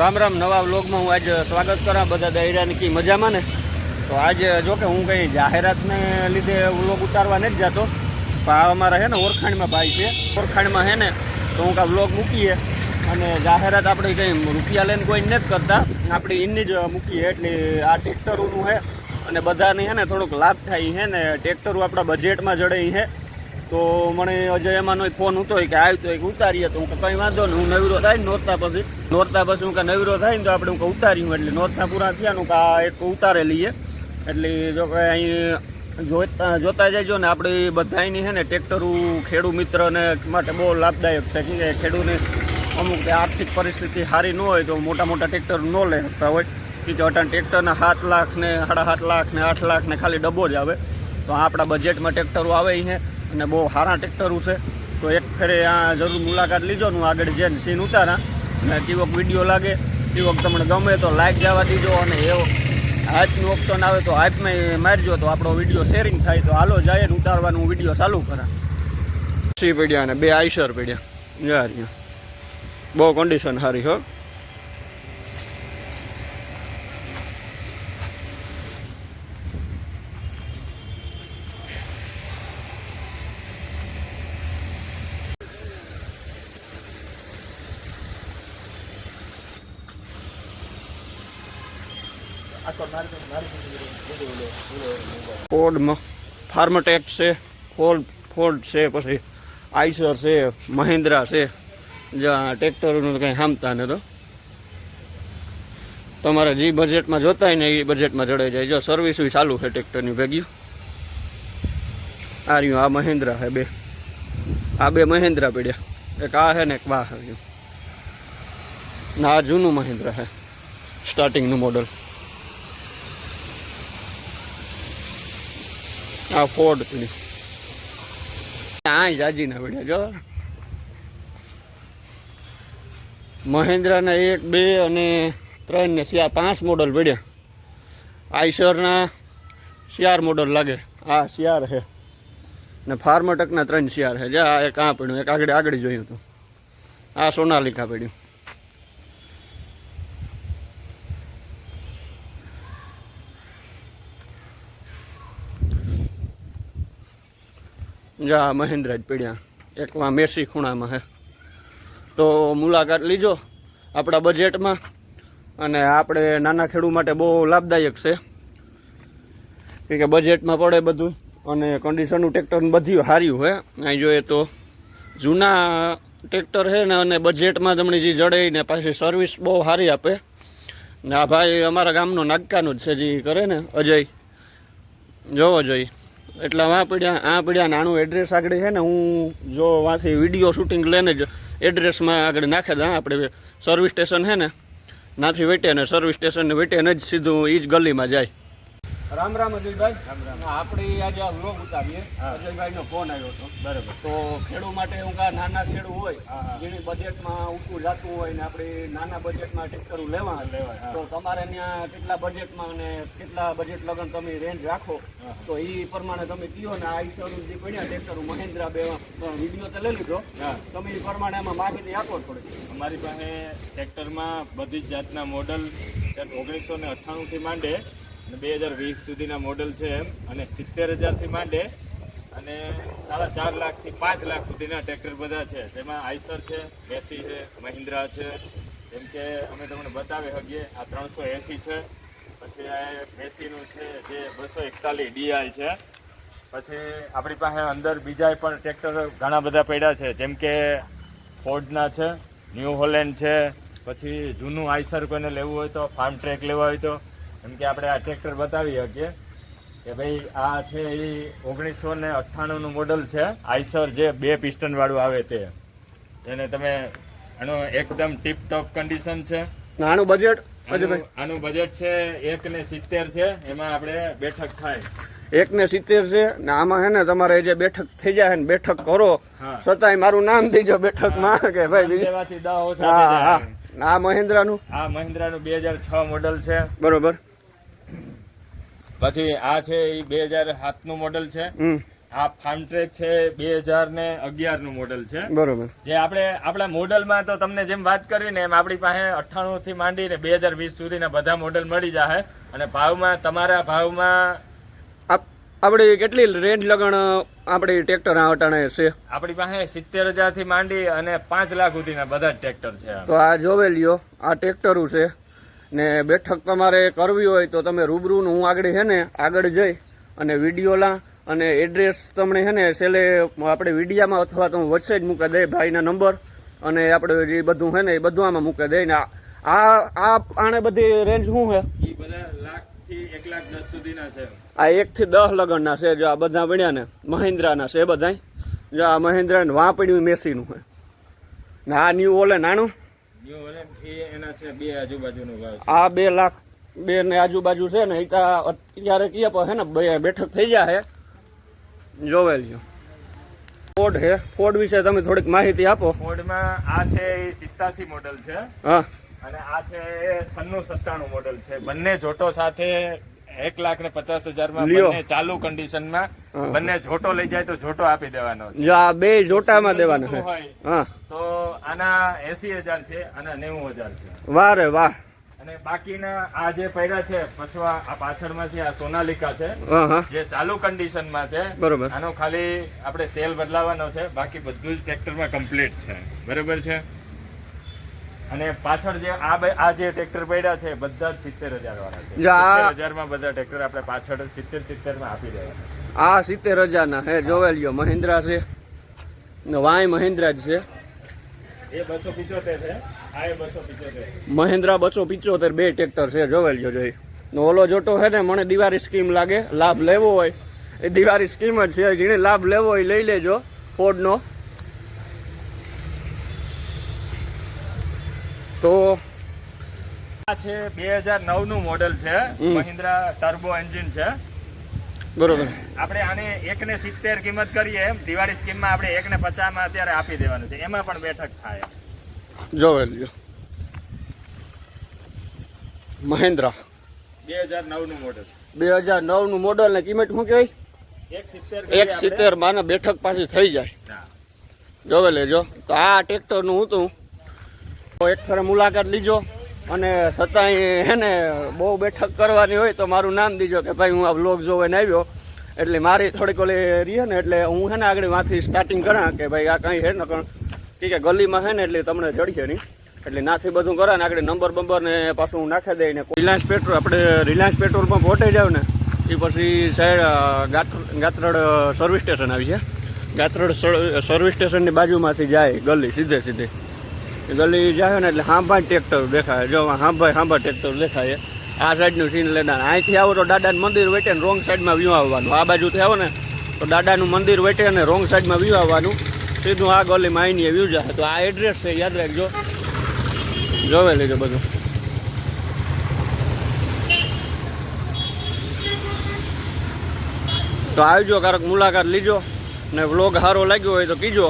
રામ રામ, નવા વ્લોગમાં હું આજે સ્વાગત કરા બધા દૈરાની કી મજામાં ને? તો આજે, જો કે હું કંઈ જાહેરાતને લીધે વ્લોગ ઉતારવા નથી જતો, પણ અમારા છે ને ઓરખાણમાં ભાઈ છે. ઓરખાણમાં છે ને, તો હું કાં વ્લોગ મૂકીએ. અને જાહેરાત આપણે કંઈ રૂપિયા લઈને કોઈ નથી કરતા. આપણે એની જ મૂકીએ, એટલે આ ટ્રેક્ટરોનું છે. અને બધાને છે ને થોડુંક લાભ થાય છે ને, ટ્રેક્ટરો આપણા બજેટમાં જડે છે. તો મને અજય એમાંનો ફોન હતો કે આવ્યો તો એક ઉતારીએ તો હું કંઈ વાંધો નહીં, હું નવરો થાય નોરતા પછી. નોરતા પછી હું કે નવરો થાય ને તો આપણે હું ઉતાર્યું એટલે. નોરતા પૂરા થયા નું કે આ એક ઉતારે લઈએ. એટલે જો કે અહીં જોતા જોતા જજો ને આપણે બધાની છે ને ટ્રેક્ટરો ખેડૂ મિત્રને માટે બહુ લાભદાયક છે. કે ખેડૂને અમુક આર્થિક પરિસ્થિતિ સારી ન હોય તો મોટા મોટા ટ્રેક્ટર ન લઈ શકતા હોય. કે અટાણ ટ્રેક્ટરના સાત લાખ ને, સાડા સાત લાખ ને, આઠ લાખ ને ખાલી ડબ્બો જ આવે. તો આપણા બજેટમાં ટ્રેક્ટરો આવે છે અને બહુ સારા ટ્રેક્ટરો છે. તો એક ફેરે આ જરૂર મુલાકાત લીજો હું આગળ જઈને સીન ઉતારા. અને કેવોક વીડિયો લાગે. કેવોક તમને ગમે તો લાઈક જવા દીજો અને એવો હાથનું ઓપ્શન આવે તો હાથમાં મારજો તો આપણો વીડિયો શેરિંગ થાય. તો હાલો જાય ને ઉતારવાનું વીડિયો ચાલુ કરા. સી પડ્યા અને બે આઈસર પડ્યા. યાર બહુ કન્ડિશન સારી, હો. ફોર્ડમાં ફાર્મટેક છે ફોર્ડ ફોર્ડ છે, પછી આઈસર છે મહિન્દ્રા છે. જ્યાં ટ્રેક્ટરોનું કંઈ હામતા ને તો તમારે જે બજેટમાં જોતા હોય ને એ બજેટમાં જડાઈ જાય. જો સર્વિસ ચાલુ છે ટ્રેક્ટરની ભેગી. આ રહ્યું, આ મહિન્દ્રા છે બે. આ બે મહિન્દ્રા પડ્યા. એક આ છે ને એક બા છે. ના આ જૂનું મહિન્દ્રા છે. સ્ટાર્ટિંગનું મોડલ આ ફોર્ડ પડી આ જાજી ના પડ્યા જો મહેન્દ્રના એક, બે અને ત્રણ ને ચાર પાંચ મોડલ પડ્યા આઈસરના શિયાર મોડલ લાગે. આ શિયાર છે. ને ફાર્મટકના ત્રણ શિયાર છે. જે, આ એક આ પડ્યું, એક આગળ આગળ જોયું હતું. આ સોનાલિકા પડ્યું. જા મહેન્દ્ર જ પીડ્યા એકમાં મેસી ખૂણામાં હે. તો મુલાકાત લીજો આપણા બજેટમાં અને આપણે નાના ખેડૂ માટે બહુ લાભદાયક છે. કે બજેટમાં પડે બધું અને કન્ડિશનનું ટ્રેક્ટર બધી સારું હોય અહીં જોઈએ તો જૂના ટ્રેક્ટર છે ને અને બજેટમાં તમને જે જડે ને પાછી સર્વિસ બહુ સારી આપે. ને આ ભાઈ અમારા ગામનો નાગકાનો જ છે જે કરે ને, અજય. જોવો જોઈએ એટલે આ પડ્યા આ પડ્યા નાનું એડ્રેસ આગળ છે ને, હું જો વાંથી વીડિયો શૂટિંગ લઈને જ એડ્રેસમાં આગળ નાખે દા આપણે સર્વિસ સ્ટેશન છે ને, નાથી વેટે ને સર્વિસ સ્ટેશનને વેટે ને જ સીધું એ જ ગલીમાં જાય. રામ રામ અજયભાઈ રામ રામ. આપણે આજે આ વ્લોગ ઉતારીએ. અજયભાઈનો ફોન આવ્યો હતો. બરાબર. તો ખેડૂ માટે હું કા નાના ખેડૂ હોય. જેની બજેટમાં ઊંચું જાતું હોય ને આપણે નાના બજેટમાં ટ્રેક્ટરો લેવા લેવાય, તો તમારે ત્યાં કેટલા બજેટમાં અને કેટલા બજેટ લગન તમે રેન્જ રાખો તો એ પ્રમાણે તમે કયો ને આ ઈશ્વરનું જે પડ્યા ટેક્ટર મહેન્દ્રા બે વીડિયો તો લઈ લીધો. તમે એ પ્રમાણે એમાં માહિતી આપો થોડી અમારી પાસે ટ્રેક્ટરમાં બધી જ જાતના મોડલ ઓગણીસો ને અઠ્ઠાણુંથી માંડે અને બે હજાર વીસ સુધીના મોડલ છે એમ. અને સિત્તેર હજારથી માંડે અને સાડા ચાર લાખથી પાંચ લાખ સુધીના ટ્રેક્ટર બધા છે. તેમાં આઈસર છે, એસી છે, મહિન્દ્રા છે. જેમ કે અમે તમને બતાવી શકીએ, આ ત્રણસો એંસી છે. પછી આ એસીનું છે જે બસો એકતાલીસ ડીઆઈ છે. પછી આપણી પાસે અંદર બીજા પણ ટ્રેક્ટર ઘણા બધા પડ્યા છે. જેમ કે ફોર્ડના છે, ન્યૂ હોલેન્ડ છે. પછી જૂનું આઈસર કોઈને લેવું હોય તો, ફાર્મ ટ્રેક લેવા હોય તો એમ કે આપણે આ ટ્રેક્ટર બતાવી શકીએ કે ભાઈ આ છે એ ઓગણીસો ને અઠ્ઠાણુંનું મોડલ છે. આઈસર જે બે પિસ્ટન વાળું આવે તે. એને તમે આનો એકદમ ટીપ ટોપ કન્ડિશન છે આનું બજેટ આનું બજેટ છે એક ને સિત્તેર છે એમાં આપણે બેઠક થાય. એક ને સિત્તેર છે ને આમાં હે ને તમારે જે બેઠક થઈ જાય ને બેઠક કરો છતાંય મારું નામ થઈ જાય બેઠકમાં કે ભાઈ બીજું- દાવો હા થઈ હા. આ મહિન્દ્રાનું? આ મહિન્દ્રાનું બે હજાર છ મોડલ છે. બરોબર. પછી આ છે એ બે હજાર સાતનું મોડલ છે. આ ફાન્ટ્રેક છે બે હજાર ને અગિયારનું મોડલ છે. બરોબર. જે આપણે આપણા મોડલમાં તો તમને જેમ વાત કરી ને એમ આપણી પાસે અઠ્ઠાણું થી માંડીને બે હજાર વીસ સુધીના બધા મોડલ મળી જાય અને ભાવમાં તમારા ભાવમાં આપ- આપણી કેટલી રેન્જ લગણ આપણી ટ્રેક્ટર આ અટાણે છે? આપણી પાસે સિત્તેર હજારથી માંડી અને પાંચ લાખ સુધીના બધા ટ્રેક્ટર છે. તો આ જોવે લ્યો આ ટ્રેક્ટરું છે. ને બેઠક તમારે કરવી હોય તો તમે રૂબરૂનું હું આગળ છે ને આગળ જઈ અને વીડિયો લા અને એડ્રેસ તમને હે ને છેલ્લે આપણે વિડીયામાં અથવા તો વચ્ચે જ મૂકી દે ભાઈના નંબર અને આપણે જે બધું છે ને એ બધું આમાં મૂકી દે ને આ આ આણે બધી રેન્જ શું છે? આ એક થી દસ સુધીના છે. આ એકથી દસ લગનના છે જો આ બધા વણ્યા ને મહિન્દ્રાના છે બધા જો આ મહિન્દ્રા ને વાં પડ્યું મેસીનું છે. ને આ ન્યૂ ઓલે નાનું ન્યુ હોલેન્ડ એ એના છે બે આજુબાજુનો આ બે લાખ બે ને આજુબાજુ છે ને એ અત્યારે કીએ પણ હે ને બે બેઠક થઈ જાય જોવે લ્યો. ફોર્ડ હે. ફોર્ડ વિશે તમે થોડીક માહિતી આપો. ફોર્ડમાં આ છે એ સિત્તાસી મોડલ છે હા. અને આ છે છન્નું સત્તાણું મોડલ છે. બંને જોટો સાથે એક લાખ ને પચાસ હજારમાં લ્યો. બંને ચાલુ કન્ડિશનમાં બંને જોટો લઈ જાય તો જોટો આપી દેવાનો છે. જો આ બે જોટામાં દેવાનો હોય. હા. તો આના એસી હજાર છે આના નેવું હજાર છે. વાહ રે વાહ. અને બાકીના આ જે પૈડા છે પછવા આ પાછળમાં છે આ સોનાલિકા છે હા હા. જે ચાલુ કન્ડિશનમાં છે બરોબર. આનો ખાલી આપણે સેલ બદલાવાનો છે બાકી બધું જ ટ્રેક્ટરમાં કમ્પ્લીટ છે. બરોબર છે? અને પાછળ જે આ આ જે ટ્રેક્ટર પડ્યા છે બધા જ સિત્તેર હજાર વાળા છે. સિત્તેર હજારમાં બધા ટ્રેક્ટર આપણે પાછળ સિત્તેર સિત્તેરમાં આપી દેવાના આ સિત્તેર હજારના હે જોવે લ્યો મહિન્દ્રા છે. ને વાય મહિન્દ્રા જ છે. મહિન્દ્રા બસો પિચોતેર બે ટ્રેક્ટર છે જોવેલ જો જોઈ. ને ઓલો જોટો છે ને મને દિવાળી સ્કીમ લાગે લાભ લેવો હોય. એ દિવાળી સ્કીમ જ છે જેને લાભ લેવો હોય લઈ લેજો ફોર્ડનો તો આ છે બે હજાર નવનું મોડેલ છે મહિન્દ્રા ટર્બો એન્જિન છે. બરોબર. આપણે આને એક ને સિત્તેર કિંમત કરીએ એમ. દિવાળી સ્કીમમાં આપણે એક ને પચાસમાં અત્યારે આપી દેવાનું છે. એમાં પણ બેઠક થાય. જોવે લ્યો. મહેન્દ્રા. બે હજાર નવનું મોડેલ બે હજાર નવનું મોડલ ને કિંમત શું કહેવાય? એક સિત્તેર માને બેઠક પાછી થઈ જાય. જોવે લેજો. તો આ ટ્રેક્ટરનું હતું તો એક ફરે મુલાકાત લીજો. અને છતાંય એને બહુ બેઠક કરવાની હોય તો મારું નામ દીજો કે ભાઈ હું આ બ્લોગ જોવાને આવ્યો. એટલે મારી થોડીક ઓલી રહીએ ને એટલે હું હેને આગળમાંથી સ્ટાર્ટિંગ કરા કે ભાઈ આ કાંઈ હે ને કણ છે, ગલીમાં હે ને એટલે તમને જડશે નહીં. એટલે નાથી બધું કરે ને આગળ નંબર બંબર ને પાછું હું નાખી દઈને રિલાયન્સ પેટ્રોલ, આપણે રિલાયન્સ પેટ્રોલ પંપ હોટે જાવ ને. એ પછી સાઈડ ગાત્ર ગાત્રડ સર્વિસ સ્ટેશન આવી છે. ગાત્રડ સર્વિસ સ્ટેશનની બાજુમાંથી જાય ગલી સીધે સીધે. એ ગલી જાય ને એટલે હાંભા ટ્રેક્ટર દેખાય. જો હાંભા હાંભા ટ્રેક્ટર દેખાય આ સાઈડનું સીન લેના અહીંથી આવો તો દાદાનું મંદિર વેટે ને રોંગ સાઈડમાં વ્યૂ આવવાનું. આ બાજુથી આવો ને, તો દાદાનું મંદિર વેટે અને રોંગ સાઈડમાં વ્યૂ આવવાનું. સીધું આ ગલીમાં આવીને વ્યૂ જાય. તો આ એડ્રેસ છે, યાદ રાખજો. જોવે લેજો બધું. તો આવજો, કારક મુલાકાત લીજો ને વ્લોગ સારો લાગ્યો હોય તો કીજો.